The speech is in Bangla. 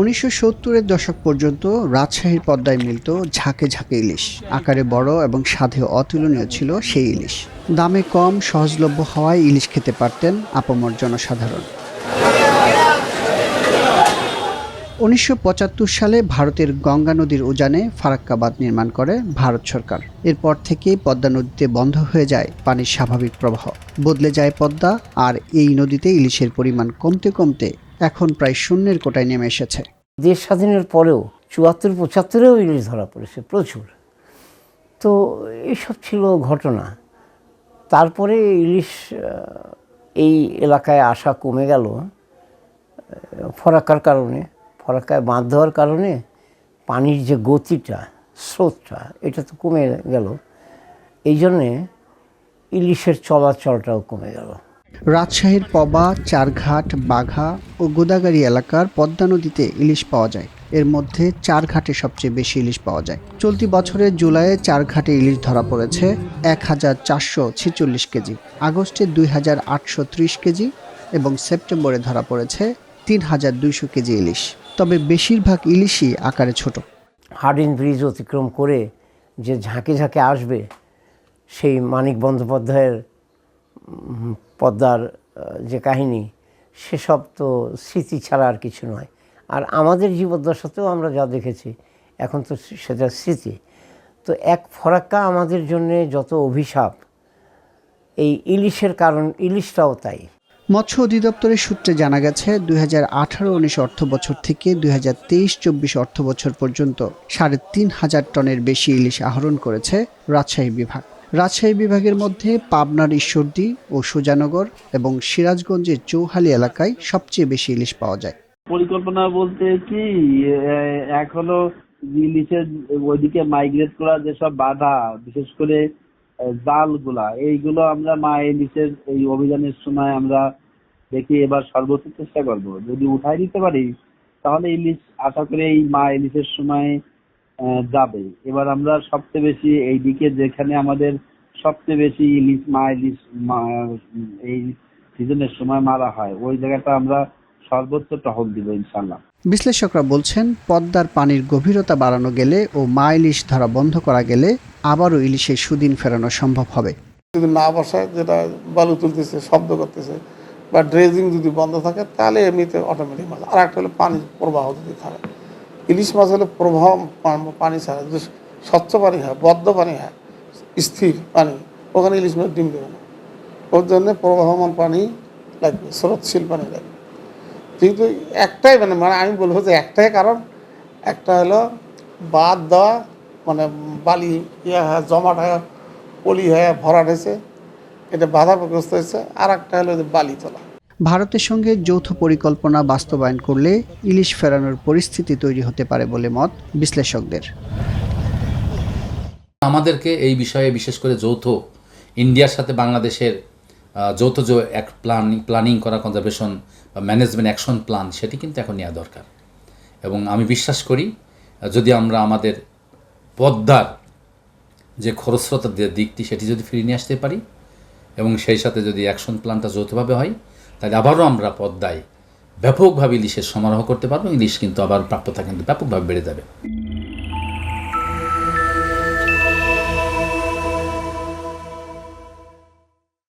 উনিশশো সত্তরের দশক পর্যন্ত রাজশাহীর পদ্মায় মিলত ঝাঁকে ঝাঁকে ইলিশ। আকারে বড় এবং স্বাদে অতুলনীয় ছিল সেই ইলিশ। দামে কম, সহজলভ্য হওয়ায় ইলিশ খেতে পারতেন আপামর জনসাধারণ। উনিশশো পঁচাত্তর সালে ভারতের গঙ্গা নদীর উজানে ফারাক্কাবাদ নির্মাণ করে ভারত সরকার। এরপর থেকে পদ্মা নদীতে বন্ধ হয়ে যায় পানির স্বাভাবিক প্রবাহ। বদলে যায় পদ্মা, আর এই নদীতে ইলিশের পরিমাণ কমতে কমতে এখন প্রায় শূন্যের কোটায় নেমে এসেছে। দেশ স্বাধীনের পরেও চুয়াত্তর, পঁচাত্তরেও ইলিশ ধরা পড়েছে প্রচুর। তো এইসব ছিল ঘটনা। তারপরে ইলিশ এই এলাকায় আসা কমে গেল ফরাকার কারণে। ফরাক্কায় বাঁধ দেওয়ার কারণে পানির যে গতিটা, স্রোতটা, এটা তো কমে গেল। এই জন্যে ইলিশের চলাচলটাও কমে গেল। রাজশাহীর পবা, চারঘাট, বাঘা ও গোদাগাড়ি এলাকার পদ্মা নদীতে ইলিশ পাওয়া যায়। এর মধ্যে চারঘাটে সবচেয়ে বেশি ইলিশ পাওয়া যায়। চলতি বছরের জুলাইয়ে চারঘাটে ইলিশ ধরা পড়েছে এক হাজার চারশো ছেচল্লিশ কেজি, আগস্টে দুই হাজার আটশো ত্রিশ কেজি এবং সেপ্টেম্বরে ধরা পড়েছে তিন হাজার দুইশো কেজি ইলিশ। তবে বেশিরভাগ ইলিশই আকারে ছোট। হার্ডিন ব্রিজ অতিক্রম করে যে ঝাঁকে ঝাঁকে আসবে, সেই মানিক বন্দ্যোপাধ্যায়ের পদ্মার যে কাহিনী, সেসব তো স্মৃতি ছাড়া আর কিছু নয়। আর আমাদের জীবদ্দশাতেও আমরা যা দেখেছি, এখন তো সেটা স্মৃতি। তো এক ফরাক্কা আমাদের জন্য যত অভিশাপ, এই ইলিশের কারণ, ইলিশটাও তাই। মৎস্য অধিদপ্তরের সূত্রে জানা গেছে, দুই হাজার আঠারো উনিশ অর্থ বছর থেকে দুই হাজার তেইশ চব্বিশ অর্থ বছর পর্যন্ত সাড়ে তিন হাজার টনের বেশি ইলিশ আহরণ করেছে রাজশাহী বিভাগ। রাজশাহী বিভাগের মধ্যে পাবনার ঈশ্বরদী ও সুজানগর এবং সিরাজগঞ্জের চৌহালি এলাকায় সবচেয়ে বেশি ইলিশ পাওয়া যায়। পরিকল্পনা বলতে কি এক হলো ইলিশের ওইদিকে মাইগ্রেট করা যেসব বাধা, বিশেষ করে জালগুলা এইগুলো আমরা মা ইলিশের এই অভিযানের সময় আমরা দেখি এবার সর্বোচ্চ চেষ্টা করব। যদি উঠাই দিতে পারি, তাহলে ইলিশ আশা করি এই মা ইলিশের সময় যাবে। এবার আমরা সবচেয়ে বেশি এই দিকে যেখানে আমাদের সবচেয়ে বেশি ইলিশ মা ইলিশ এই সিজনের সময় মারা হয় ওই জায়গাটা আমরা সর্বোচ্চ টহল দিব ইনশাল্লাহ বিশ্লেষকরা বলছেন পদ্মার পানির গভীরতা বাড়ানো গেলে ও মা ইলিশ ধরা বন্ধ করা গেলে আবারও ইলিশের সুদিন ফেরানো সম্ভব হবে। যদি না বসায় যেটা বালু তুলতেছে শব্দ করতেছে বা ড্রেজিং যদি বন্ধ থাকে তাহলে এমনিতে অটোমেটিক মাছ আর একটা হলো পানির প্রবাহ যদি থাকে। ইলিশ মাছ হলে প্রবাহ পানি ছাড়া যদি স্বচ্ছ পানি হয়, বদ্ধ পানি হয়, স্থির পানি, ওখানে ইলিশ মাছ ডিম দেবে না। ওর জন্য প্রবাহমান পানি লাগবে, স্রোতশীল পানি লাগবে। কিন্তু একটাই মানে মানে আমি বলব যে একটাই কারণ, একটা হলো বাদ দেওয়া মানে বালি ইয়ে হয়, জমাট হয়, পলি হয়ে, ভরাট হয়েছে, এটা বাধাগ্রস্ত হয়েছে আর একটা হলো যে বালি তোলা। ভারতের সঙ্গে যৌথ পরিকল্পনা বাস্তবায়ন করলে ইলিশ ফেরানোর পরিস্থিতি তৈরি হতে পারে বলে মত বিশ্লেষকদের। আমাদেরকে এই বিষয়ে বিশেষ করে যৌথ, ইন্ডিয়ার সাথে বাংলাদেশের যৌথ যে এক প্ল্যানিং প্ল্যানিং করা, কনজারভেশন বা ম্যানেজমেন্ট অ্যাকশন প্ল্যান, সেটি কিন্তু এখন নেওয়া দরকার। এবং আমি বিশ্বাস করি, যদি আমরা আমাদের পদ্মার যে খরস্রোতার দিকটি, সেটি যদি ফিরিয়ে নিয়ে আসতে পারি, এবং সেই সাথে যদি অ্যাকশন প্ল্যানটা যৌথভাবে হয় তাহলে আবারও আমরা পদ্মায় ব্যাপকভাবে ইলিশের সমারোহ করতে পারব। ইলিশ কিন্তু আবার প্রাপ্যতা কিন্তু ব্যাপকভাবে বেড়ে যাবে।